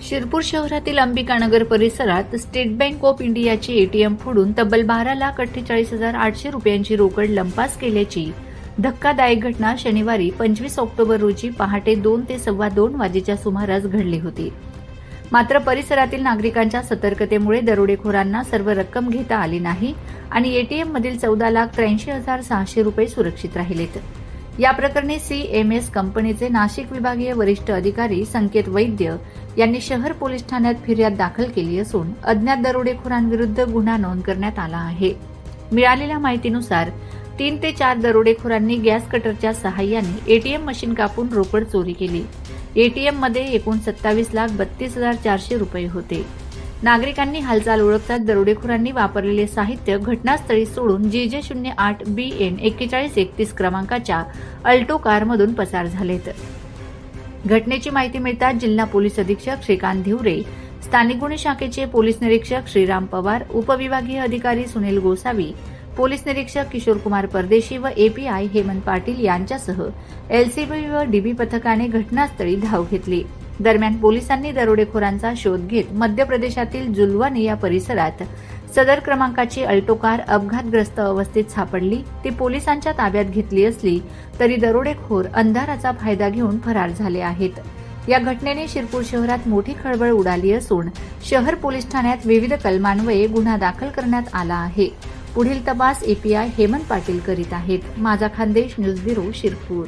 शिरपूर शहरातील अंबिकानगर परिसरात state bank of इंडियाचे एटीएम फोडून तब्बल बारा लाख अठ्ठेचाळीस हजार आठशे रुपयांची रोकड लंपास केल्याची धक्कादायक घटना शनिवारी पंचवीस ऑक्टोबर रोजी पहाटे दोन ते सव्वा दोन वाजेच्या सुमारास घडली होती. मात्र परिसरातील नागरिकांच्या सतर्कतेमुळे दरोडेखोरांना सर्व रक्कम घेता आली नाही आणि एटीएम मधील चौदा लाख त्र्याऐंशी हजार सहाशे रुपये सुरक्षित राहिलेत. या प्रकरणी सीएमएस कंपनीचे नाशिक विभागीय वरिष्ठ अधिकारी संकेत वैद्य यांनी शहर पोलीस ठाण्यात फिर्याद दाखल केली असून अज्ञात दरोडेखोरांविरुद्ध गुन्हा नोंद करण्यात आला आहे. मिळालेल्या माहितीनुसार तीन ते चार दरोडेखोरांनी गॅस कटरच्या सहाय्याने एटीएम मशीन कापून रोकड चोरी केली. एटीएममध्ये एकूण सत्तावीस लाख बत्तीस हजार चारशे रुपये होते. नागरिकांनी हालचाल ओळखताच दरोडेखोरांनी वापरलेले साहित्य घटनास्थळी सोडून जे जे शून्य आठ बी एन एक्केचाळीस एकतीस क्रमांकाच्या अल्टो कारमधून पसार झालेत. घटनेची माहिती मिळताच जिल्हा पोलीस अधीक्षक श्रीकांत धिवरे स्थानिक गुन्हे शाखेचे पोलीस निरीक्षक श्रीराम पवार उपविभागीय अधिकारी सुनील गोसावी पोलीस निरीक्षक किशोरकुमार परदेशी व एपीआय हेमंत पाटील यांच्यासह एलसीबी व डीबी पथकाने घटनास्थळी धाव घेतली. दरम्यान पोलिसांनी दरोडेखोरांचा शोध घेत मध्य प्रदेशातील जुलवानी या परिसरात सदर क्रमांकाची अल्टो कार अपघातग्रस्त अवस्थेत सापडली. ती पोलिसांच्या ताब्यात घेतली असली तरी दरोडेखोर अंधाराचा फायदा घेऊन फरार झाले आहेत. या घटनेने शिरपूर शहरात मोठी खळबळ उडाली असून शहर पोलीस ठाण्यात विविध कलमान्वये गुन्हा दाखल करण्यात आला आहे. पुढील तपास एपीआय हेमंत पाटील करीत आहेत. माझा खानदेश न्यूज ब्युरो शिरपूर.